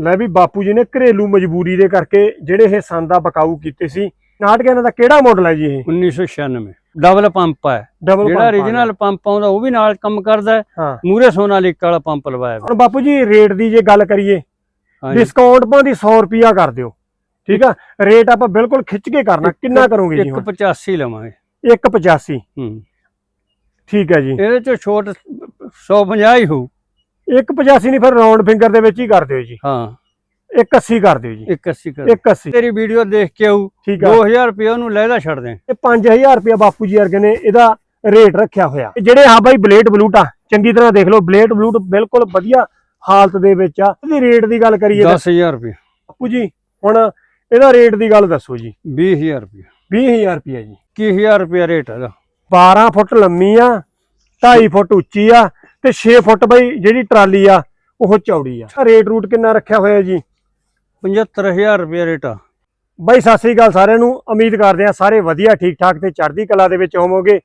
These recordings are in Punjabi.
ਲੈ ਵੀ ਬਾਪੂ ਜੀ ਨੇ ਘਰੇਲੂ ਮਜਬੂਰੀ ਦੇ ਕਰਕੇ ਜਿਹੜੇ ਇਹ ਸੰਦਾ ਬਕਾਊ ਕੀਤੇ ਸੀ। ਨਾਟਕ ਇਹਨਾਂ ਦਾ ਕਿਹੜਾ ਮਾਡਲ ਹੈ ਜੀ ਇਹ? 1996 ਡਬਲ ਪੰਪ ਹੈ ਡਬਲ ਜਿਹੜਾ origignal ਪੰਪ ਆਉਂਦਾ ਉਹ ਵੀ ਨਾਲ ਕੰਮ ਕਰਦਾ ਮੂਰੇ ਸੋਨਾਲੀਕਾ ਵਾਲਾ ਪੰਪ ਲਵਾਇਆ। ਹੁਣ ਬਾਪੂ ਜੀ ਰੇਟ ਦੀ ਜੇ ਗੱਲ ਕਰੀਏ ਡਿਸਕਾਊਂਟ ਭਾਂਦੀ 100 ਰੁਪਿਆ ਕਰ ਦਿਓ। ਠੀਕ ਆ? ਰੇਟ ਆਪਾਂ ਬਿਲਕੁਲ ਖਿੱਚ ਕੇ ਕਰਨਾ। ਕਿੰਨਾ ਕਰੋਗੇ ਜੀ ਹੁਣ? 185 ਲਵਾਂਗੇ। 185 ਹੂੰ। ਠੀਕ ਹੈ ਜੀ। ਇਹਦੇ ਚੋਂ ਛੋਟ 150 ਹੀ ਹੋਊ। 185 ਨਹੀਂ ਫਿਰ ਰਾਉਂਡ ਫਿੰਗਰ ਦੇ ਵਿੱਚ ਹੀ ਕਰ ਦਿਓ ਜੀ। ਹਾਂ। 180 ਕਰ ਦਿਓ ਜੀ। 180 ਕਰ 180 ਤੇਰੀ ਵੀਡੀਓ ਦੇਖ ਕੇ ਆਊ ਠੀਕ ਆ। 2000 ਰੁਪਏ ਉਹਨੂੰ ਲੈਦਾ ਛੱਡ ਦੇ। ਇਹ 5000 ਰੁਪਿਆ ਬਾਪੂ ਜੀ ਵਰਗੇ ਨੇ ਇਹਦਾ ਰੇਟ ਰੱਖਿਆ ਹੋਇਆ। ਜਿਹੜੇ ਆ ਬਾਈ ਬਲੇਡ ਬਲੂਟ ਆ ਚੰਗੀ ਤਰ੍ਹਾਂ ਦੇਖ ਲਓ ਬਲੇਡ ਬਲੂਟ ਬਿਲਕੁਲ ਵਧੀਆ ਹਾਲਤ ਦੇ ਵਿੱਚ ਆ। ਇਹਦੀ ਰੇਟ ਦੀ ਗੱਲ ਕਰੀਏ ਤਾਂ 10000 ਰੁਪਏ ਬਾਪੂ ਜੀ ਹੁਣ ਇਹਦਾ ਰੇਟ ਦੀ ਗੱਲ ਦੱਸੋ ਜੀ। 20000 ਰੁਪਏ 20000 ਰੁਪਿਆ ਜੀ। 21000 ਰੁਪਏ ਰੇਟ ਹੈਗਾ 12 ਫੁੱਟ ਲੰਮੀ ਆ 2.5 ਫੁੱਟ ਉੱਚੀ ਆ ਤੇ 6 ਫੁੱਟ ਬਈ ਜਿਹੜੀ ਟਰਾਲੀ ਆ ਉਹ ਚੌੜੀ ਆ। ਰੇਟ ਰੂਟ ਕਿੰਨਾ ਰੱਖਿਆ ਹੋਇਆ ਜੀ? 75000 ਰੁਪਏ ਰੇਟ ਆ। ਬਾਈ ਸਤਿ ਸ੍ਰੀ ਅਕਾਲ ਸਾਰਿਆਂ ਨੂੰ ਉਮੀਦ ਕਰਦੇ ਆ ਸਾਰੇ ਵਧੀਆ ਠੀਕ ਠਾਕ ਤੇ ਚੜ੍ਹਦੀ ਕਲਾ ਦੇ ਵਿੱਚ ਹੋਵੋਗੇ।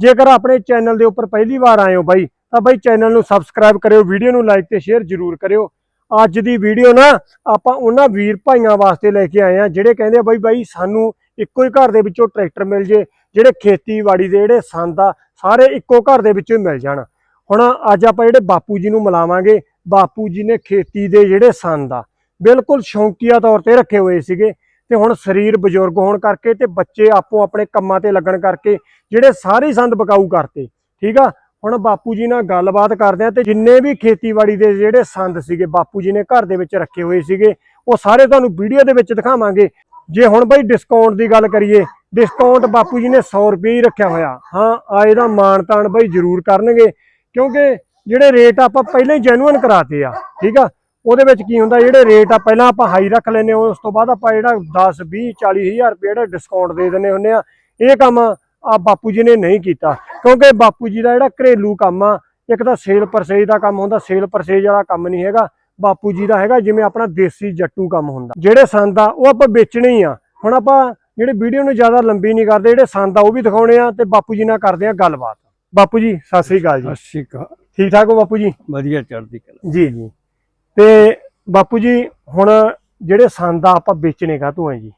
ਜੇਕਰ ਆਪਣੇ ਚੈਨਲ ਦੇ ਉੱਪਰ ਪਹਿਲੀ ਵਾਰ ਆਏ ਹੋ ਬਾਈ ਤਾਂ ਬਾਈ ਚੈਨਲ ਨੂੰ ਸਬਸਕ੍ਰਾਈਬ ਕਰਿਓ ਵੀਡੀਓ ਨੂੰ ਲਾਈਕ ਤੇ ਸ਼ੇਅਰ ਜ਼ਰੂਰ ਕਰਿਓ। ਅੱਜ ਦੀ ਵੀਡੀਓ ਨਾ ਆਪਾਂ ਉਹਨਾਂ ਵੀਰ ਭਾਈਆਂ ਵਾਸਤੇ ਲੈ ਕੇ ਆਏ ਆ ਜਿਹੜੇ ਕਹਿੰਦੇ ਆ ਬਾਈ ਬਾਈ ਸਾਨੂੰ ਇੱਕੋ ਹੀ ਘਰ ਦੇ ਵਿੱਚੋਂ ਟਰੈਕਟਰ ਮਿਲ ਜੇ ਜਿਹੜੇ ਖੇਤੀਬਾੜੀ ਦੇ ਜਿਹੜੇ ਸੰਦ ਆ ਸਾਰੇ ਇੱਕੋ ਘਰ ਦੇ ਵਿੱਚੋਂ ਹੀ ਮਿਲ ਜਾਣ। ਹੁਣ ਅੱਜ ਆਪਾਂ ਜਿਹੜੇ ਬਾਪੂ ਜੀ ਨੂੰ ਮਿਲਾਵਾਂਗੇ, ਬਾਪੂ ਜੀ ਨੇ ਖੇਤੀ ਦੇ ਜਿਹੜੇ ਸੰਦ ਆ, ਬਿਲਕੁਲ ਸ਼ੌਂਕੀਆ ਤੌਰ ਤੇ ਰੱਖੇ ਹੋਏ ਸੀਗੇ ਤੇ ਹੁਣ ਸਰੀਰ ਬਜ਼ੁਰਗ ਹੋਣ ਕਰਕੇ ਤੇ ਬੱਚੇ ਆਪੋ ਆਪਣੇ ਕੰਮਾਂ ਤੇ ਲੱਗਣ ਕਰਕੇ ਜਿਹੜੇ ਸਾਰੇ ਸੰਦ ਬਕਾਊ ਕਰਤੇ, ਠੀਕ ਆ? ਹੁਣ ਬਾਪੂ ਜੀ ਨਾਲ ਗੱਲਬਾਤ ਕਰਦੇ ਆ ਤੇ ਜਿੰਨੇ ਵੀ ਖੇਤੀਬਾੜੀ ਦੇ ਜਿਹੜੇ ਸੰਦ ਸੀਗੇ, ਬਾਪੂ ਜੀ ਨੇ ਘਰ ਦੇ ਵਿੱਚ ਰੱਖੇ ਹੋਏ ਸੀਗੇ, ਉਹ ਸਾਰੇ ਤੁਹਾਨੂੰ ਵੀਡੀਓ ਦੇ ਵਿੱਚ ਦਿਖਾਵਾਂਗੇ। ਜੇ ਹੁਣ ਬਈ ਡਿਸਕਾਊਂਟ ਦੀ ਗੱਲ ਕਰੀਏ ਡਿਸਕਾਊਂਟ ਬਾਪੂ ਜੀ ਨੇ 100 ਰੁਪਏ ਹੀ ਰੱਖਿਆ ਹੋਇਆ। ਹਾਂ ਆ ਇਹਦਾ ਮਾਣ ਤਾਣ ਬਈ ਜ਼ਰੂਰ ਕਰਨਗੇ। ਕਿਉਂਕਿ ਜਿਹੜੇ ਰੇਟ ਆਪਾਂ ਪਹਿਲਾਂ ਹੀ ਜੈਨੂਅਨ ਕਰਾਤੇ ਆ, ਠੀਕ ਆ? ਉਹਦੇ ਵਿੱਚ ਕੀ ਹੁੰਦਾ, ਜਿਹੜੇ ਰੇਟ ਆ, ਪਹਿਲਾਂ ਆਪਾਂ ਹਾਈ ਰੱਖ ਲੈਨੇ ਉਸ ਤੋਂ ਬਾਅਦ ਆਪਾਂ ਜਿਹੜਾ 10 20 40 ਹਜ਼ਾਰ ਰੁਪਏ ਜਿਹੜਾ ਡਿਸਕਾਊਂਟ ਦੇ ਦਿੰਨੇ ਹੁੰਨੇ ਆ, ਇਹ ਕੰਮ ਆ ਬਾਪੂ ਜੀ ਨੇ ਨਹੀਂ ਕੀਤਾ। ਕਿਉਂਕਿ ਬਾਪੂ ਜੀ ਦਾ ਜਿਹੜਾ ਘਰੇਲੂ ਕੰਮ ਆ, ਇੱਕ ਤਾਂ ਸੇਲ ਪਰਸੇਜ ਦਾ ਕੰਮ ਹੁੰਦਾ ਸੇਲ ਪਰਸੇਜ ਵਾਲਾ ਕੰਮ ਨਹੀਂ ਹੈਗਾ, ਬਾਪੂ ਜੀ ਦਾ ਹੈਗਾ, ਜਿਵੇਂ ਆਪਣਾ ਦੇਸੀ ਜੱਟੂ ਕੰਮ ਹੁੰਦਾ। ਜਿਹੜੇ ਸੰਦ ਆ, ਉਹ ਆਪਾਂ ਵੇਚਣੇ ਹੀ ਆ। ਹੁਣ ਆਪਾਂ ਜਿਹੜੇ ਵੀਡੀਓ ਨੂੰ ਜ਼ਿਆਦਾ ਲੰਬੀ ਨਹੀਂ ਕਰਦੇ, ਜਿਹੜੇ ਸੰਦ ਆ, ਉਹ ਵੀ ਦਿਖਾਉਣੇ ਆ ਤੇ ਬਾਪੂ ਜੀ ਨਾਲ ਕਰਦੇ ਆ ਗੱਲਬਾਤ। ਬਾਪੂ ਜੀ ਸਤਿ ਸ੍ਰੀ ਅਕਾਲ ਜੀ। ਅੱਛੀ ਕਾ ਠੀਕ ਠਾਕ ਹੋ ਬਾਪੂ ਜੀ? ਵਧੀਆ ਚੜਦੀ ਕਲਾ। ਜੀ ਜੀ। ਤੇ ਬਾਪੂ ਜੀ ਹੁਣ ਜਿਹੜੇ ਸੰਦ ਆਪਾਂ ਵੇਚਣੇ ਕਾ ਤੂੰ ਹੈ ਜੀ?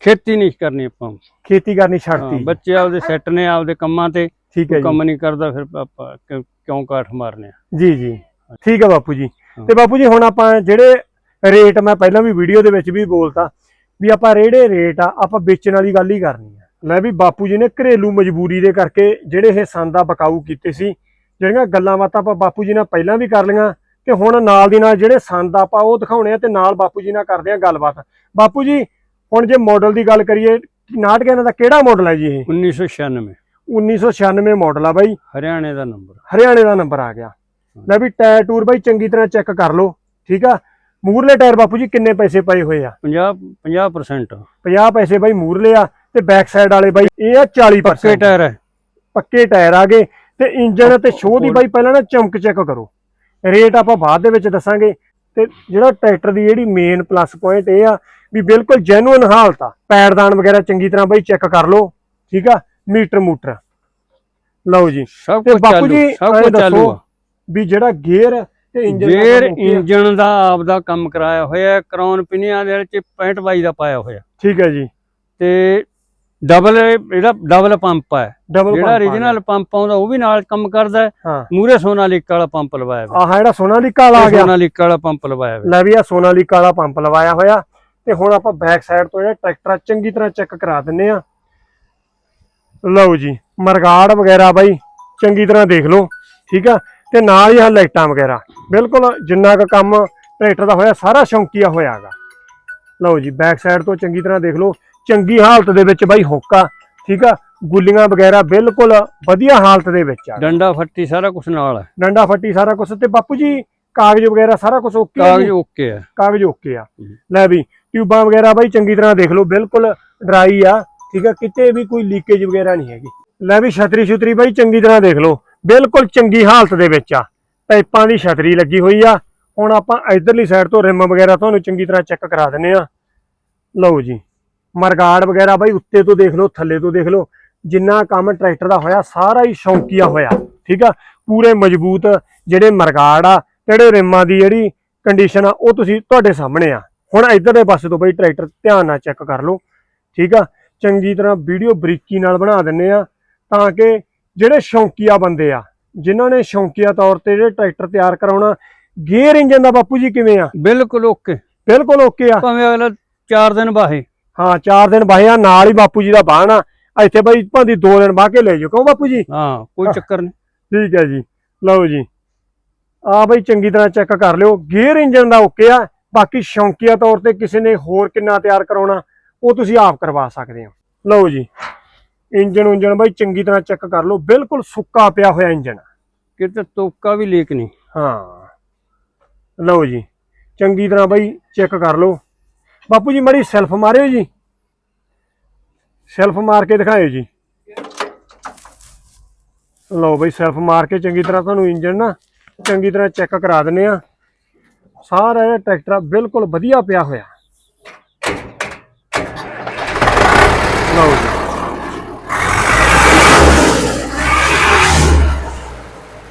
ਖੇਤੀ ਨਹੀਂ ਕਰਨੀ ਆਪਾਂ। ਖੇਤੀ ਕਰਨੀ ਛੱਡਤੀ। ਬੱਚੇ ਆਪਦੇ ਸੈੱਟ ਨੇ ਆਪਦੇ ਕੰਮਾਂ ਤੇ। ਠੀਕ ਹੈ ਜੀ। ਕੰਮ ਨਹੀਂ ਕਰਦਾ ਫਿਰ ਆਪਾਂ ਕਿਉਂ- ਕਾਠ ਮਾਰਨੇ ਆ? ਜੀ ਜੀ। ਠੀਕ ਹੈ ਬਾਪੂ ਜੀ। ਤੇ ਬਾਪੂ ਜੀ ਹੁਣ ਆਪਾਂ ਜਿਹੜੇ ਰੇਟ ਮੈਂ ਪਹਿਲਾਂ ਵੀ ਵੀਡੀਓ ਦੇ ਵਿੱਚ ਵੀ ਬੋਲਤਾ ਵੀ ਆਪਾਂ ਰੇੜੇ ਰੇਟ ਆ ਆਪਾਂ ਵੇਚਣ ਵਾਲੀ ਗੱਲ ਹੀ ਕਰਨੀ ਆ। ਲੈ ਵੀ ਬਾਪੂ ਜੀ ਨੇ ਘਰੇਲੂ ਮਜਬੂਰੀ ਦੇ ਕਰਕੇ ਜਿਹੜੇ ਇਹ ਸੰਦਾ ਬਕਾਊ ਕੀਤੇ ਸੀ ਜਿਹੜੀਆਂ ਗੱਲਾਂ ਬਾਤਾਂ ਆਪਾਂ ਬਾਪੂ ਜੀ ਨਾਲ ਪਹਿਲਾਂ ਵੀ ਕਰ ਲਈਆਂ ਤੇ ਹੁਣ ਨਾਲ ਦੀ ਨਾਲ ਜਿਹੜੇ ਸੰਦ ਆਪਾਂ ਉਹ ਦਿਖਾਉਣੇ ਆ ਤੇ ਨਾਲ ਬਾਪੂ ਜੀ ਨਾਲ ਕਰਦੇ ਆ ਗੱਲਬਾਤ। ਬਾਪੂ ਜੀ ਹੁਣ ਜੇ ਮਾਡਲ ਦੀ ਗੱਲ ਕਰੀਏ ਨਾਟਕ ਇਹਨਾਂ ਦਾ ਕਿਹੜਾ ਮਾਡਲ ਹੈ ਜੀ ਇਹ? 1996 1996 ਮਾਡਲ ਆ ਬਾਈ। ਹਰਿਆਣੇ ਦਾ ਨੰਬਰ। ਹਰਿਆਣੇ ਦਾ ਨੰਬਰ ਆ ਗਿਆ। ਲੈ ਵੀ ਟਾਇਰ ਟੂਰ ਬਾਈ ਚੰਗੀ ਤਰ੍ਹਾਂ ਚੈੱਕ ਕਰ ਲਓ ਠੀਕ ਆ? ਮੂਰਲੇ ਟਾਇਰ ਬਾਪੂ ਜੀ ਕਿੰਨੇ ਪੈਸੇ ਪਏ ਹੋਏ ਆ? 50 50% 50 ਪੈਸੇ ਬਾਈ ਮੂਰਲੇ ਆ। ਤੇ ਬੈਕ ਸਾਈਡ ਵਾਲੇ ਬਾਈ ਇਹ ਆ 40% ਪੱਕੇ ਟਾਇਰ ਹੈ ਪੱਕੇ ਟਾਇਰ ਆ ਗਏ। ਤੇ ਇੰਜਨ ਤੇ ਸ਼ੋਅ ਦੀ ਬਾਈ ਪਹਿਲਾਂ ਨਾ ਚਮਕ ਚੈੱਕ ਕਰੋ। ਰੇਟ ਆਪਾਂ ਬਾਅਦ ਦੇ ਵਿੱਚ ਦੱਸਾਂਗੇ। ਤੇ ਜਿਹੜਾ ਟਰੈਕਟਰ ਦੀ ਜਿਹੜੀ ਮੇਨ ਪਲੱਸ ਪੁਆਇੰਟ ਇਹ ਆ ਵੀ ਬਿਲਕੁਲ ਜੈਨੂਇਨ ਹਾਲਤ ਆ। ਪੈਰਦਾਨ ਵਗੈਰਾ ਚੰਗੀ ਤਰ੍ਹਾਂ ਬਾਈ ਚੈੱਕ ਕਰ ਲਓ। ਠੀਕ ਆ? ਮੀਟਰ ਮੂਟਰ। ਲਓ ਜੀ। ਸਭ ਕੁਝ ਬਾਪੂ ਜੀ, ਸਭ ਕੁਝ ਚਾਲੂ ਵੀ ਜਿਹੜਾ ਗੇਅਰ ਤੇ ਇੰਜਨ ਗੇਅਰ ਇੰਜਨ ਦਾ ਆਪਦਾ ਕੰਮ ਕਰਾਇਆ ਹੋਇਆ। ਕਰਾਉਨ ਪਿਨੀਆਂ ਦੇ ਵਿੱਚ 65 ਬਾਈ ਦਾ ਪਾਇਆ ਹੋਇਆ। ਠੀਕ ਹੈ ਜੀ। ਤੇ ਡਬਲ ਇਹਦਾ ਡਬਲ ਪੰਪ ਹੈ ਡਬਲ ਜਿਹੜਾ origignal ਪੰਪ ਆਉਂਦਾ ਉਹ ਵੀ ਨਾਲ ਕੰਮ ਕਰਦਾ ਹੈ। ਮੂਰੇ ਸੋਨਾਲੀਕਾ ਵਾਲਾ ਪੰਪ ਲਵਾਇਆ ਹੋਇਆ। ਆਹ ਜਿਹੜਾ ਸੋਨਾਲੀਕਾ ਵਾਲਾ ਆ ਗਿਆ। ਸੋਨਾਲੀਕਾ ਵਾਲਾ ਪੰਪ ਲਵਾਇਆ ਹੋਇਆ। ਲੈ ਵੀ ਆ ਸੋਨਾਲੀਕਾ ਵਾਲਾ ਪੰਪ ਲਵਾਇਆ ਹੋਇਆ। ਤੇ ਹੁਣ ਆਪਾਂ ਬੈਕ ਸਾਈਡ ਤੋਂ ਜਿਹੜਾ ਟਰੈਕਟਰ ਚੰਗੀ ਤਰ੍ਹਾਂ ਚੈੱਕ ਕਰਾ ਦਿੰਨੇ ਆ ਲਓ ਜੀ ਮਰਗਾੜ ਵਗੈਰਾ ਬਾਈ ਚੰਗੀ ਤਰ੍ਹਾਂ ਦੇਖ ਲਓ ਠੀਕ ਆ? ਤੇ ਨਾਲ ਹੀ ਆ ਲਾਈਟਾਂ ਵਗੈਰਾ। ਬਿਲਕੁਲ ਜਿੰਨਾ ਕੁ ਕੰਮ ਟਰੈਕਟਰ ਦਾ ਹੋਇਆ ਸਾਰਾ ਸ਼ੌਂਕੀਆ ਹੋਇਆਗਾ। ਲਓ ਜੀ ਬੈਕ ਸਾਈਡ ਤੋਂ ਚੰਗੀ ਤਰ੍ਹਾਂ ਦੇਖ ਲਓ। ਚੰਗੀ ਹਾਲਤ ਦੇ ਵਿੱਚ ਬਾਈ ਹੁੱਕਾ ਠੀਕ ਆ? ਗੁੱਲੀਆਂ ਵਗੈਰਾ ਬਿਲਕੁਲ ਵਧੀਆ ਹਾਲਤ ਦੇ ਵਿੱਚ ਆ। ਡੰਡਾ ਫੱਟੀ ਸਾਰਾ ਕੁਝ ਨਾਲ ਹੈ ਡੰਡਾ ਫੱਟੀ ਸਾਰਾ ਕੁਝ ਤੇ ਬਾਪੂ ਜੀ ਕਾਗਜ਼ ਵਗੈਰਾ ਸਾਰਾ ਕੁਝ ਓਕੇ ਕਾਗਜ਼ ਓਕੇ ਹੈ ਕਾਗਜ਼ ਓਕੇ ਆ। ਲੈ ਵੀ ਟਿਊਬਾਂ ਵਗੈਰਾ ਬਾਈ ਚੰਗੀ ਤਰ੍ਹਾਂ ਦੇਖ ਲਓ ਬਿਲਕੁਲ ਡਰਾਈ ਆ ਠੀਕ ਆ? ਕਿਤੇ ਵੀ ਕੋਈ ਲੀਕੇਜ ਵਗੈਰਾ ਨਹੀਂ ਹੈਗੀ। ਲੈ ਵੀ ਛਤਰੀ ਛੁਤਰੀ ਬਾਈ ਚੰਗੀ ਤਰ੍ਹਾਂ ਦੇਖ ਲਓ ਬਿਲਕੁਲ ਚੰਗੀ ਹਾਲਤ ਦੇ ਵਿੱਚ ਆ। ਪਾਈਪਾਂ ਦੀ ਛਤਰੀ ਲੱਗੀ ਹੋਈ ਆ। ਹੁਣ ਆਪਾਂ ਇਧਰਲੀ ਸਾਈਡ ਤੋਂ ਰਿਮ ਵਗੈਰਾ ਤੁਹਾਨੂੰ ਚੰਗੀ ਤਰ੍ਹਾਂ ਚੈੱਕ ਕਰਾ ਦਿੰਨੇ ਆ। ਲਓ ਜੀ। ਮਰਗਾੜ ਵਗੈਰਾ ਬਾਈ ਉੱਤੇ ਤੋਂ ਦੇਖ ਲਓ ਥੱਲੇ ਤੋਂ ਦੇਖ ਲਓ ਜਿੰਨਾ ਕੰਮ ਟਰੈਕਟਰ ਦਾ ਹੋਇਆ ਸਾਰਾ ਹੀ ਸ਼ੌਂਕੀਆ ਹੋਇਆ ਠੀਕ ਆ? ਪੂਰੇ ਮਜ਼ਬੂਤ ਜਿਹੜੇ ਮਰਗਾੜ ਆ ਜਿਹੜੇ ਰਿਮਾਂ ਦੀ ਜਿਹੜੀ ਕੰਡੀਸ਼ਨ ਆ ਉਹ ਤੁਸੀਂ ਤੁਹਾਡੇ ਸਾਹਮਣੇ ਆ। ਹੁਣ ਇਧਰਲੇ ਪਾਸੇ ਤੋਂ ਬਈ ਟਰੈਕਟਰ ਧਿਆਨ ਨਾਲ ਚੈੱਕ ਕਰ ਲਓ ਠੀਕ ਆ? ਚੰਗੀ ਤਰ੍ਹਾਂ ਵੀਡੀਓ ਬਰੀਕੀ ਨਾਲ ਬਣਾ ਦਿੰਨੇ ਆ ਤਾਂ ਕਿ ਜਿਹੜੇ ਸ਼ੌਂਕੀਆ ਬੰਦੇ ਆ ਜਿਨ੍ਹਾਂ ਨੇ ਸ਼ੌਂਕੀਆ ਤੌਰ ਤੇ ਜਿਹੜੇ ਟਰੈਕਟਰ ਤਿਆਰ ਕਰਾਉਣਾ ਗੇਅਰ ਇੰਜਨ ਦਾ ਬਾਪੂ ਜੀ ਕਿਵੇਂ ਆ? ਬਿਲਕੁਲ ਓਕੇ। ਬਿਲਕੁਲ ਓਕੇ ਆ। ਭਾਵੇਂ ਅਗਲਾ 4 ਦਿਨ ਬਾਹੇ। ਹਾਂ 4 ਦਿਨ ਬਾਹਿਆ ਨਾਲ ਹੀ ਬਾਪੂ ਜੀ ਦਾ ਬਾਹਣ ਆ। ਇੱਥੇ ਬਈ ਭਾਂਦੀ 2 ਦਿਨ ਬਾਹ ਕੇ ਲੈ ਜਾਓ ਕਿਉਂ ਬਾਪੂ ਜੀ? ਹਾਂ ਕੋਈ। ਚੱਕਰ ਨਹੀਂ। ਠੀਕ ਹੈ ਜੀ। ਲਓ ਜੀ। ਆ ਬਈ ਚੰਗੀ ਤਰ੍ਹਾਂ ਚੈੱਕ ਕਰ ਲਿਓ। ਗੇਅਰ ਇੰਜਨ ਦਾ ਓਕੇ ਆ। ਬਾਕੀ ਸ਼ੌਂਕੀਆ ਤੌਰ ਤੇ ਕਿਸੇ ਨੇ ਹੋਰ ਕਿੰਨਾ ਤਿਆਰ ਕਰਾਉਣਾ ਉਹ ਤੁਸੀਂ ਆਪ ਕਰਵਾ ਸਕਦੇ ਹੋ। ਲਓ ਜੀ। ਇੰਜਨ ਉਂਜਨ ਬਈ ਚੰਗੀ ਤਰ੍ਹਾਂ ਚੈੱਕ ਕਰ ਲਓ। ਬਿਲਕੁਲ ਸੁੱਕਾ ਪਿਆ ਹੋਇਆ ਇੰਜਨ ਕਿਤੇ ਤੋਕਾ ਵੀ ਲੀਕ ਨਹੀਂ। ਹਾਂ। ਲਓ ਜੀ। ਚੰਗੀ ਤਰ੍ਹਾਂ ਬਈ ਚੈੱਕ ਕਰ ਲਓ। ਬਾਪੂ ਜੀ, ਮੜੀ ਸੈਲਫ ਮਾਰਿਓ ਜੀ। ਸੈਲਫ ਮਾਰ ਕੇ ਦਿਖਾਇਓ ਜੀ। ਲਓ ਬਈ ਸੈਲਫ ਮਾਰ ਕੇ ਚੰਗੀ ਤਰ੍ਹਾਂ ਤੁਹਾਨੂੰ ਇੰਜਨ ਨਾ ਚੰਗੀ ਤਰ੍ਹਾਂ ਚੈੱਕ ਕਰਾ ਦਿੰਨੇ ਆ ਸਾਰਾ ਇਹ ਟਰੈਕਟਰ ਬਿਲਕੁਲ ਵਧੀਆ ਪਿਆ ਹੋਇਆ। ਲਓ ਜੀ।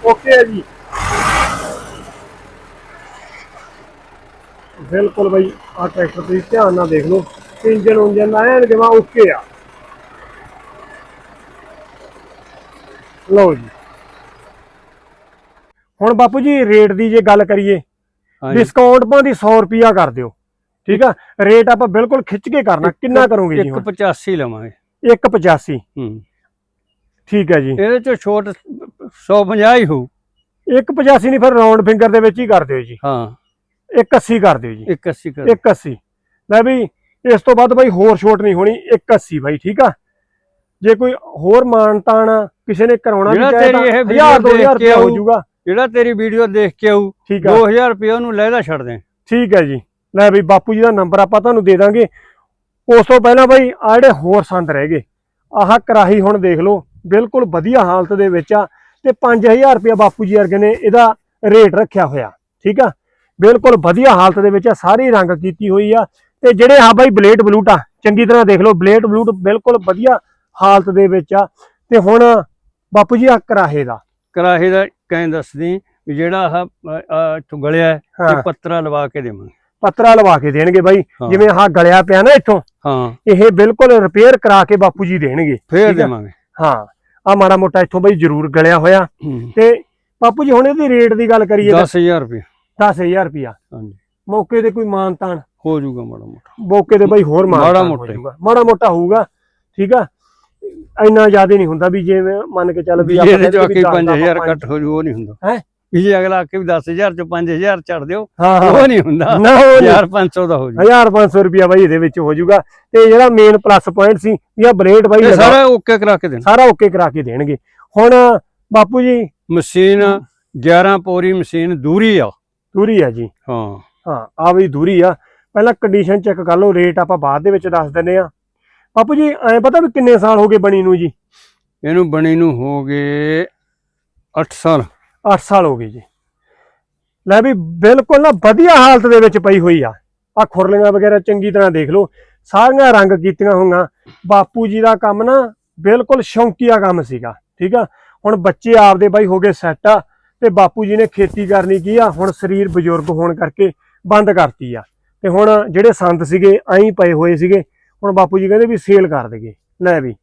ਓਕੇ ਜੀ। ਬਿਲਕੁਲ ਬਈ ਆ ਟਰੈਕਟਰ ਤੁਸੀਂ ਧਿਆਨ ਨਾਲ ਦੇਖ ਲਓ ਇੰਜਨ ਉਂਜਨ ਐਨ ਜਮਾ ਓਕੇ ਆ। ਲਓ ਜੀ। ਹੁਣ ਬਾਪੂ ਜੀ ਰੇਟ ਦੀ ਜੇ ਗੱਲ ਕਰੀਏ ਡਿਸਕਾਊਂਟ ਭਾਂਦੀ 100 ਰੁਪਿਆ ਕਰ ਦਿਓ ਠੀਕ ਆ? ਰੇਟ ਆਪਾਂ ਬਿਲਕੁਲ ਖਿੱਚ ਕੇ ਕਰਨਾ ਕਿੰਨਾ ਕਰੋਗੇ ਜੀ ਹੁਣ? 185 ਲਵਾਂਗੇ। 185 ਹੂੰ। ਠੀਕ ਹੈ ਜੀ। ਇਹਦੇ ਚੋਂ ਛੋਟ 150 ਹੀ ਹੋਊ। 185 ਨਹੀਂ ਫਿਰ ਰਾਉਂਡ ਫਿੰਗਰ ਦੇ ਵਿੱਚ ਹੀ ਕਰ ਦਿਓ ਜੀ। ਹਾਂ। 180 ਕਰ ਦਿਓ ਜੀ। 180 ਕਰ 180 ਲੈ ਵੀ ਇਸ ਤੋਂ ਵੱਧ ਬਾਈ ਹੋਰ ਛੋਟ ਨਹੀਂ ਹੋਣੀ 180 ਬਾਈ ਠੀਕ ਆ? ਜੇ ਕੋਈ ਹੋਰ ਮਾਨਤਾਨ ਕਿਸੇ ਨੇ ਕਰਾਉਣਾ ਜਿਹੜਾ ਚਾਹੇ ਤੇਰੀ ਇਹ ਤਾਂ video 1000 ਦੇਖ 2000 ਕੇ ਰੁਪਇਆ ਹੋ ਜਾਊਗਾ। ਜਿਹੜਾ ਤੇਰੀ ਵੀਡੀਓ ਦੇਖ ਕੇ ਆਊ ਠੀਕ ਆ। 2000 ਰੁਪਏ ਉਹਨੂੰ ਲੈਦਾ ਛੱਡ ਦੇ। ਠੀਕ ਹੈ ਜੀ। ਲੈ ਬਈ ਬਾਪੂ ਜੀ ਦਾ ਨੰਬਰ ਆਪਾਂ ਤੁਹਾਨੂੰ ਦੇ ਦਾਂਗੇ। ਉਸ ਤੋਂ ਪਹਿਲਾਂ ਬਾਈ ਆ ਜਿਹੜੇ ਹੋਰ ਸੰਦ ਰਹਿ ਗਏ ਆਹ ਕਰਾਹੀ ਹੁਣ ਦੇਖ ਲਓ ਬਿਲਕੁਲ ਵਧੀਆ ਹਾਲਤ ਦੇ ਵਿੱਚ ਆ ਤੇ 5000 ਰੁਪਇਆ ਬਾਪੂ ਜੀ ਵਰਗੇ ਨੇ ਇਹਦਾ ਰੇਟ ਰੱਖਿਆ ਹੋਇਆ ਠੀਕ ਆ? ਬਿਲਕੁਲ ਵਧੀਆ ਹਾਲਤ ਦੇ ਵਿੱਚ ਆ ਸਾਰੀ ਰੰਗ ਕੀਤੀ ਹੋਈ ਆ। ਤੇ ਜਿਹੜੇ ਆ ਬਾਈ ਬਲੇਡ ਬਲੂਟ ਆ ਚੰਗੀ ਤਰ੍ਹਾਂ ਦੇਖ ਲਓ ਬਲੇਡ ਬਲੂਟ ਬਿਲਕੁਲ ਵਧੀਆ ਹਾਲਤ ਦੇ ਵਿੱਚ ਆ। ਤੇ ਹੁਣ ਬਾਪੂ ਜੀ ਆ ਕਰਾਹੇ ਦਾ। ਕਰਾਹੇ ਦਾ ਕਹਿ ਦੱਸਦੀ ਵੀ ਜਿਹੜਾ ਇੱਥੋਂ ਗਲਿਆ ਇਹ ਪੱਤਰਾ ਲਵਾ ਕੇ ਦੇਵਾਂਗੇ। ਪੱਤਰਾ ਲਵਾ ਕੇ ਦੇਣਗੇ ਬਾਈ। ਜਿਵੇਂ ਆਹ ਗਲਿਆ ਪਿਆ ਨਾ ਇੱਥੋਂ ਹਾਂ। ਇਹ ਬਿਲਕੁਲ ਰਿਪੇਅਰ ਕਰਾ ਕੇ ਬਾਪੂ ਜੀ ਦੇਣਗੇ। ਫੇਰ ਆ। ਦੇਵਾਂਗੇ। ਹਾਂ। ਆ ਮਾੜਾ ਮੋਟਾ ਇੱਥੋਂ ਬਈ ਜ਼ਰੂਰ ਗਲਿਆ ਹੋਇਆ। ਤੇ ਬਾਪੂ ਜੀ ਹੁਣ ਇਹਦੀ ਰੇਟ ਦੀ ਗੱਲ ਕਰੀਏ ਤਾਂ 10000 ਰੁਪਏ 10000 ਰੁਪਿਆ ਹਾਂਜੀ। ਮੌਕੇ ਤੇ ਕੋਈ ਮਾਨਤਾਨ ਹੋ ਜਾਊਗਾ ਮਾੜਾ ਮੋਟਾ। ਮੌਕੇ ਤੇ ਬਈ ਹੋਰ ਮਾੜਾ ਮੋਟਾ। ਮਾੜਾ ਮੋਟਾ ਹੋਊਗਾ ਠੀਕ ਆ? ਇੰਨਾ ਜ਼ਿਆਦਾ ਨਹੀਂ ਹੁੰਦਾ ਵੀ ਜਿਵੇਂ ਮੰਨ ਕੇ ਚੱਲ ਵੀ ਆਪਾਂ ਦਸ ਦਾ 5000 ਪੰਜ- ਕੱਟ ਹੋ ਜੂ ਉਹ ਨਹੀਂ ਹੁੰਦਾ। ਹੈਂ? ਵੀ ਜੇ ਅਗਲਾ ਆਕੇ ਵੀ 10000 ਚੋਂ 5000 ਛੱਡ ਦਿਓ ਉਹ ਨਹੀਂ ਹੁੰਦਾ। ਨਾ ਉਹ ਨਹੀਂ। 1500 ਦਾ ਹੋ ਜੂ। 1500 ਰੁਪਿਆ ਬਾਈ ਇਹਦੇ ਵਿੱਚ ਹੋ ਤੇ ਜਿਹੜਾ ਮੇਨ ਪਲੱਸ ਪੁਆਇੰਟ ਸੀ ਵੀ ਆ ਬਾਈ ਸਾਰਾ ਓਕੇ ਕਰਾ ਕੇ ਦੇਣਾ। ਸਾਰਾ ਓਕੇ ਕਰਾ ਕੇ ਦੇਣਗੇ। ਹੁਣ ਬਾਪੂ ਜੀ? ਮਸ਼ੀਨ 11 ਪੌਰੀ ਮਸ਼ੀਨ ਦੂਰੀ ਆ। ਦੂਰੀ ਆ ਜੀ। ਹਾਂ। ਹਾਂ ਆ ਵੀ ਦੂਰੀ ਆ। ਪਹਿਲਾਂ ਕੰਡੀਸ਼ਨ ਚੈੱਕ ਕਰ ਲਓ ਰੇਟ ਆਪਾਂ ਬਾਅਦ ਦੇ ਵਿੱਚ ਦੱਸ ਦਿੰਨੇ ਆ ਬਾਪੂ ਜੀ ਐ ਪਤਾ ਵੀ ਕਿੰਨੇ ਸਾਲ ਹੋ ਗਏ ਬਣੀ ਨੂੰ ਜੀ? ਇਹਨੂੰ ਬਣੀ ਨੂੰ ਹੋ ਗਏ 8 ਸਾਲ। 8 ਸਾਲ ਹੋ ਗਏ ਜੀ। ਲੈ ਵੀ ਬਿਲਕੁਲ ਨਾ ਵਧੀਆ ਹਾਲਤ ਦੇ ਵਿੱਚ ਪਈ ਹੋਈ ਆ। ਆ ਖੁਰਲੀਆਂ ਵਗੈਰਾ ਚੰਗੀ ਤਰ੍ਹਾਂ ਦੇਖ ਲਓ। ਸਾਰੀਆਂ ਰੰਗ ਕੀਤੀਆਂ ਹੋਈਆਂ। ਬਾਪੂ ਜੀ ਦਾ ਕੰਮ ਨਾ ਬਿਲਕੁਲ ਸ਼ੌਂਕੀਆ ਕੰਮ ਸੀਗਾ। ਠੀਕ ਆ? ਹੁਣ ਬੱਚੇ ਆਪਦੇ ਬਾਈ ਹੋ ਗਏ ਸੈੱਟ ਆ। ਤੇ ਬਾਪੂ ਜੀ ਨੇ ਖੇਤੀ ਕਰਨੀ ਕੀ ਆ? ਹੁਣ ਸਰੀਰ ਬਜ਼ੁਰਗ ਹੋਣ ਕਰਕੇ ਬੰਦ ਕਰਤੀ ਆ। ਤੇ ਹੁਣ ਜਿਹੜੇ ਸੰਦ ਸੀਗੇ, ਐਂ ਪਏ ਹੋਏ ਸੀਗੇ। ਹੁਣ ਬਾਪੂ ਜੀ ਕਹਿੰਦੇ ਵੀ ਸੇਲ ਕਰ ਦੇਗੇ ਲੈ ਵੀ,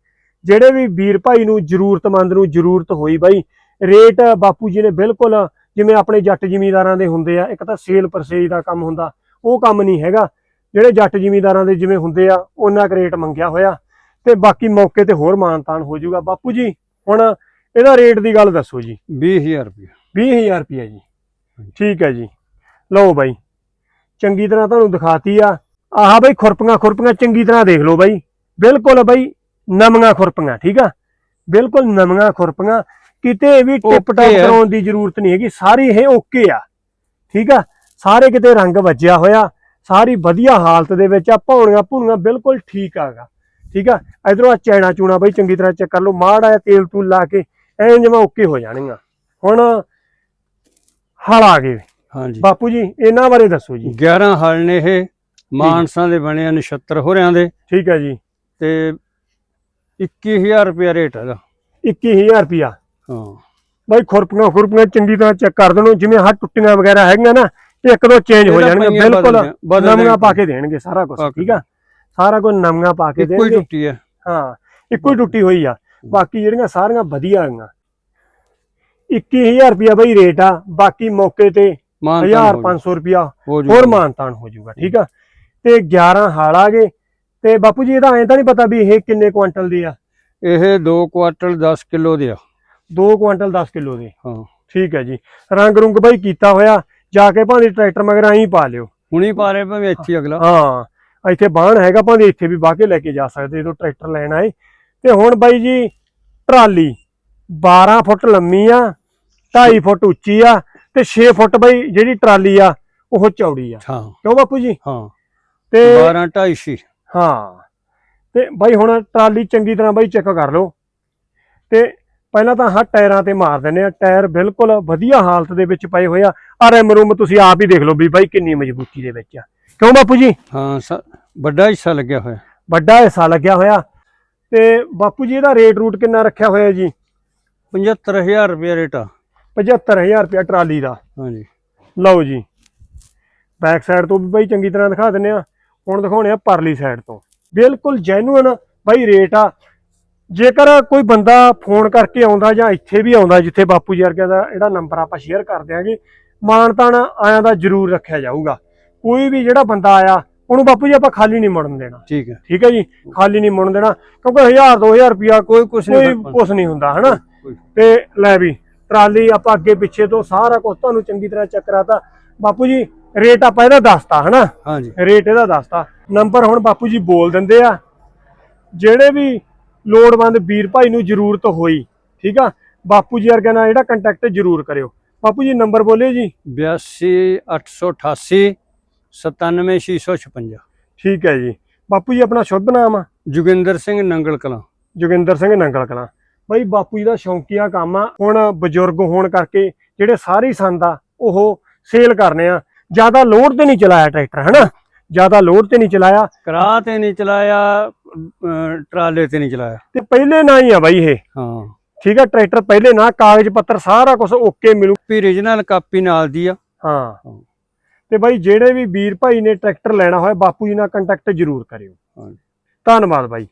ਜਿਹੜੇ ਵੀ ਵੀਰ ਭਾਈ ਨੂੰ ਜ਼ਰੂਰਤਮੰਦ ਨੂੰ ਜ਼ਰੂਰਤ ਹੋਈ ਬਾਈ ਰੇਟ ਬਾਪੂ ਜੀ ਨੇ ਬਿਲਕੁਲ ਜਿਵੇਂ ਆਪਣੇ ਜੱਟ ਜ਼ਿਮੀਂਦਾਰਾਂ ਦੇ ਹੁੰਦੇ ਆ, ਇੱਕ ਤਾਂ ਸੇਲ ਪਰਸੇਜ ਦਾ ਕੰਮ ਹੁੰਦਾ, ਉਹ ਕੰਮ ਨਹੀਂ ਹੈਗਾ। ਜਿਹੜੇ ਜੱਟ ਜ਼ਿਮੀਂਦਾਰਾਂ ਦੇ ਜਿਵੇਂ ਹੁੰਦੇ ਆ, ਉਹਨਾਂ ਕੁ ਰੇਟ ਮੰਗਿਆ ਹੋਇਆ। ਤੇ ਬਾਕੀ ਮੌਕੇ ਤੇ ਹੋਰ ਮਾਨਤਾਨ ਹੋ ਜਾਊਗਾ। ਬਾਪੂ ਜੀ, ਹੁਣ ਇਹਦਾ ਰੇਟ ਦੀ ਗੱਲ ਦੱਸੋ ਜੀ। 20000 ਰੁਪਏ 20000 ਰੁਪਏ ਜੀ। ਠੀਕ ਹੈ ਜੀ। ਲਓ ਬਾਈ ਚੰਗੀ ਤਰ੍ਹਾਂ ਤੁਹਾਨੂੰ ਦਿਖਾਤੀ ਆ। ਆਹ ਬਾਈ ਖੁਰਪੀਆਂ ਖੁਰਪੀਆਂ ਚੰਗੀ ਤਰ੍ਹਾਂ ਦੇਖ ਲਓ ਬਾਈ। ਬਿਲਕੁਲ ਬਾਈ ਨਵੀਆਂ ਖੁਰਪੀਆਂ ਠੀਕ ਆ? ਬਿਲਕੁਲ ਨਵੀਆਂ ਖੁਰਪੀਆਂ। ਕਿਤੇ ਵੀ ਟਿਪ ਟਾਪ। ਕਰਾਉਣ ਦੀ ਜ਼ਰੂਰਤ ਨਹੀਂ ਹੈਗੀ। ਸਾਰੀ ਇਹ ਓਕੇ ਆ। ਠੀਕ ਆ? ਸਾਰੇ ਕਿਤੇ ਰੰਗ ਵੱਜਿਆ ਹੋਇਆ। ਸਾਰੀ ਵਧੀਆ ਹਾਲਤ ਦੇ ਵਿੱਚ ਆ। ਭੌਣੀਆਂ ਭੂਣੀਆਂ ਬਿਲਕੁਲ ਠੀਕ ਆਗਾ। ਠੀਕ ਆ? ਇਧਰੋਂ ਆ ਚੈਣਾ ਚੂਣਾ ਬਾਈ ਚੰਗੀ ਤਰ੍ਹਾਂ ਚੈੱਕ ਕਰ ਲਓ। ਮਾੜਾ ਜਿਹਾ ਤੇਲ ਤੂਲ ਲਾ ਕੇ ਐਂ ਜਿਵੇਂ ਓਕੇ ਹੋ ਜਾਣਗੀਆਂ। ਹੁਣ ਹਲ ਆ ਗਏ। ਹਾਂਜੀ। ਬਾਪੂ ਜੀ ਇਹਨਾਂ ਬਾਰੇ ਦੱਸੋ ਜੀ। 11 ਹਲ ਨੇ ਇਹ ਮਾਨਸਾਂ ਦੇ ਬਣੇ ਆ ਨਛੱਤਰ ਹੋਰਿਆਂ ਦੇ। ਠੀਕ ਹੈ ਜੀ। ਤੇ 21000 ਰੁਪਏ ਰੇਟ ਹੈਗਾ। 21000 ਰੁਪਿਆ ਹਾਂ। ਬਾਈ ਖੁਰਪੀਆਂ ਖੁਰਪੀਆਂ ਚੰਗੀ ਤਰ੍ਹਾਂ ਚੈੱਕ ਕਰ ਦੇਣੋ ਜਿਵੇਂ ਆਹ ਟੁੱਟੀਆਂ ਵਗੈਰਾ ਹੈਗੀਆਂ ਨਾ ਇੱਕ ਦੋ ਚੇਂਜ ਹੋ ਜਾਣਗੇ ਬਿਲਕੁਲ ਨਵੀਆਂ। ਪਾ ਕੇ ਦੇਣਗੇ ਸਾਰਾ ਕੁਝ ਠੀਕ ਆ? ਸਾਰਾ ਕੁਝ ਨਵੀਆਂ ਪਾ ਕੇ ਇੱਕੋ ਹੀ ਦੇਣਗੇ। ਟੁੱਟੀ ਹੈ। ਹਾਂ ਇੱਕੋ ਹੀ ਟੁੱਟੀ ਹੋਈ ਆ। ਬਾਕੀ ਜਿਹੜੀਆਂ ਸਾਰੀਆਂ ਵਧੀਆ ਆਈਆਂ। 21000 ਰੁਪਿਆ ਬਈ ਰੇਟ ਆ ਬਾਕੀ ਮੌਕੇ ਤੇ ਮਾਨ 1500 ਰੁਪਿਆ ਹੋ ਜੂ। ਹੋਰ ਮਾਨਤਾਨ ਹੋ ਜਾਊਗਾ ਠੀਕ ਆ? ਤੇ 11 ਹਾਲ ਆ ਗਏ। ਤੇ ਬਾਪੂ ਜੀ ਇਹਦਾ ਐਂ ਤਾਂ ਨਹੀਂ ਪਤਾ ਵੀ ਇਹ ਕਿੰਨੇ ਕੁਆਂਟਲ ਦੀ ਆ? ਇਹ 2 ਕੁਆਟਲ 10 ਕਿਲੋ ਦੇ ਆ। 2 ਕੁਆਂਟਲ 10 ਕਿਲੋ ਦੇ। ਹਾਂ। ਠੀਕ ਹੈ ਜੀ। ਰੰਗ ਰੁੰਗ ਬਈ ਕੀਤਾ ਹੋਇਆ ਜਾ ਕੇ ਭਾਵੇਂ ਟਰੈਕਟਰ ਮਗਰ ਐਂ ਪਾ ਲਿਓ। ਹੁਣੀ ਪਾ ਰਹੇ ਭਾਵੇਂ ਇੱਥੇ ਹੀ ਅਗਲਾ। ਹਾਂ ਇੱਥੇ ਬਾਹਣ ਹੈਗਾ ਭਾਵੇਂ ਇੱਥੇ ਵੀ ਵਾਹ ਕੇ ਲੈ ਕੇ ਜਾ ਸਕਦੇ ਜਦੋਂ ਟਰੈਕਟਰ ਲੈਣ ਆਏ। ਤੇ ਹੁਣ ਬਾਈ ਜੀ ਟਰਾਲੀ। 12 ਫੁੱਟ ਲੰਮੀ ਆ 2.5 ਫੁੱਟ ਉੱਚੀ ਆ ਤੇ 6 ਫੁੱਟ ਬਾਈ ਜਿਹੜੀ ਟਰਾਲੀ ਆ ਉਹ ਚੌੜੀ ਆ। ਹਾਂ। ਕਿਉਂ ਬਾਪੂ ਜੀ? ਹਾਂ। ਤੇ 12 2.5 ਹਾਂ। ਤੇ ਬਾਈ ਹੁਣ ਟਰਾਲੀ ਚੰਗੀ ਤਰ੍ਹਾਂ ਬਾਈ ਚੈੱਕ ਕਰ ਲਓ। ਤੇ ਪਹਿਲਾਂ ਤਾਂ ਹਾਂ ਟਾਇਰਾਂ ਤੇ ਮਾਰ ਦਿੰਨੇ ਆ। ਟਾਇਰ ਬਿਲਕੁਲ ਵਧੀਆ ਹਾਲਤ ਦੇ ਵਿੱਚ ਪਏ ਹੋਏ ਆ। ਆ ਰਿਮ ਰੂਮ ਤੁਸੀਂ ਆਪ ਹੀ ਦੇਖ ਲਓ ਵੀ ਬਾਈ ਕਿੰਨੀ ਮਜ਼ਬੂਤੀ ਦੇ ਵਿੱਚ ਆ। ਕਿਉਂ ਬਾਪੂ ਜੀ? ਹਾਂ ਸ- ਵੱਡਾ ਹਿੱਸਾ ਲੱਗਿਆ ਹੋਇਆ। ਵੱਡਾ ਹਿੱਸਾ ਲੱਗਿਆ ਹੋਇਆ। ਤੇ ਬਾਪੂ ਜੀ ਇਹਦਾ ਰੇਟ ਰੂਟ ਕਿੰਨਾ ਰੱਖਿਆ ਹੋਇਆ ਜੀ? 75000 ਰੁਪਏ ਰੇਟ ਆ। 75000 ਰੁਪਇਆ ਟਰਾਲੀ ਦਾ। ਹਾਂਜੀ। ਲਓ ਜੀ ਬੈਕ ਸਾਈਡ ਤੋਂ ਵੀ ਬਾਈ ਚੰਗੀ ਤਰ੍ਹਾਂ ਦਿਖਾ ਦਿੰਨੇ ਆ। ਹੁਣ ਦਿਖਾਉਣੇ ਆ ਪਰਲੀ ਸਾਈਡ ਤੋਂ। ਬਿਲਕੁਲ ਜੈਨੂਇਨ ਬਾਈ ਰੇਟ ਆ। ਜੇਕਰ ਕੋਈ ਬੰਦਾ ਫੋਨ ਕਰਕੇ ਆਉਂਦਾ ਜਾਂ ਇੱਥੇ ਵੀ ਆਉਂਦਾ ਜਿੱਥੇ ਬਾਪੂ ਜੀ ਵਰਗਿਆਂ ਦਾ ਜਿਹੜਾ ਨੰਬਰ ਆਪਾਂ ਸ਼ੇਅਰ ਕਰ ਦਿਆਂਗੇ ਮਾਨਤਾਨ ਆਇਆਂ ਦਾ ਜ਼ਰੂਰ ਰੱਖਿਆ ਜਾਊਗਾ। ਕੋਈ ਵੀ ਜਿਹੜਾ ਬੰਦਾ ਆਇਆ ਉਹਨੂੰ ਬਾਪੂ ਜੀ ਆਪਾਂ ਖਾਲੀ ਨਹੀਂ ਮੁੜਨ ਦੇਣਾ। ਠੀਕ ਹੈ। ਠੀਕ ਹੈ ਜੀ ਖਾਲੀ ਨਹੀਂ ਮੁੜਨ ਦੇਣਾ ਕਿਉਂਕਿ 1000 2000 ਰੁਪਿਆ ਕੋਈ ਕੁਛ ਕੋਈ ਨਹੀਂ ਕੁਛ ਨਹੀਂ ਹੁੰਦਾ ਹਨਾ? ਤੇ ਲੈ ਵੀ ਟਰਾਲੀ ਆਪਾਂ ਅੱਗੇ ਪਿੱਛੇ ਤੋਂ ਸਾਰਾ ਕੁਝ ਤੁਹਾਨੂੰ ਚੰਗੀ ਤਰ੍ਹਾਂ ਚੈੱਕ ਕਰਾਤਾ। ਬਾਪੂ ਜੀ ਰੇਟ ਆਪਾਂ ਇਹਦਾ ਦੱਸਤਾ ਹਨਾ? ਹਾਂਜੀ। ਰੇਟ ਇਹਦਾ ਦੱਸਤਾ। ਨੰਬਰ ਹੁਣ ਬਾਪੂ ਜੀ ਬੋਲ ਦਿੰਦੇ ਆ। ਜਿਹੜੇ ਵੀ ਲੋੜਵੰਦ ਵੀਰ ਭਾਈ ਨੂੰ ਜ਼ਰੂਰਤ ਹੋਈ ਠੀਕ ਆ? ਬਾਪੂ ਜੀ ਵਰਗਿਆਂ ਨਾਲ ਜਿਹੜਾ ਕੰਟੈਕਟ ਜ਼ਰੂਰ ਕਰਿਓ। ਬਾਪੂ ਜੀ ਨੰਬਰ ਬੋਲਿਓ ਜੀ। 82 888 97656 ਠੀਕ ਹੈ ਜੀ। ਬਾਪੂ ਜੀ ਆਪਣਾ ਸ਼ੁਭ ਨਾਮ ਆ? ਜੋਗਿੰਦਰ ਸਿੰਘ ਨੰਗਲ ਕਲਾਂ ਜੋਗਿੰਦਰ ਸਿੰਘ ਨੰਗਲ ਕਲਾਂ ਬਾਈ ਬਾਪੂ ਜੀ ਦਾ ਸ਼ੌਂਕੀਆ ਕੰਮ ਆ। ਹੁਣ ਬਜ਼ੁਰਗ ਹੋਣ ਕਰਕੇ ਜਿਹੜੇ ਸਾਰੇ ਸੰਦ ਆ ਉਹ ਸੇਲ ਕਰਨੇ ਆ। ਜ਼ਿਆਦਾ ਲੋਡ ਤੇ ਨਹੀਂ ਚਲਾਇਆ ਟਰੈਕਟਰ ਹਨਾ? ਜ਼ਿਆਦਾ ਲੋਡ ਤੇ ਨਹੀਂ ਚਲਾਇਆ। ਕਰਾ ਤੇ ਨਹੀਂ ਚਲਾਇਆ ਟਰਾਲੇ ਤੇ ਨਹੀਂ ਚਲਾਇਆ। ਤੇ ਪਹਿਲੇ ਨਾ ਹੀ ਆ ਬਾਈ ਇਹ। ਹਾਂ। ਠੀਕ ਆ ਟਰੈਕਟਰ ਪਹਿਲੇ ਨਾ ਕਾਗਜ਼ ਪੱਤਰ ਸਾਰਾ ਕੁਝ ਓਕੇ ਮਿਲੂ। ਵੀ origignal ਕਾਪੀ ਨਾਲ ਦੀ ਆ। ਹਾਂ। ਤੇ ਬਾਈ ਜਿਹੜੇ ਵੀ ਵੀਰ ਭਾਈ ਨੇ ਟਰੈਕਟਰ ਲੈਣਾ ਹੋਇਆ ਬਾਪੂ ਜੀ ਨਾਲ ਕੰਟੈਕਟ ਜ਼ਰੂਰ ਕਰਿਓ। ਧੰਨਵਾਦ ਬਾਈ।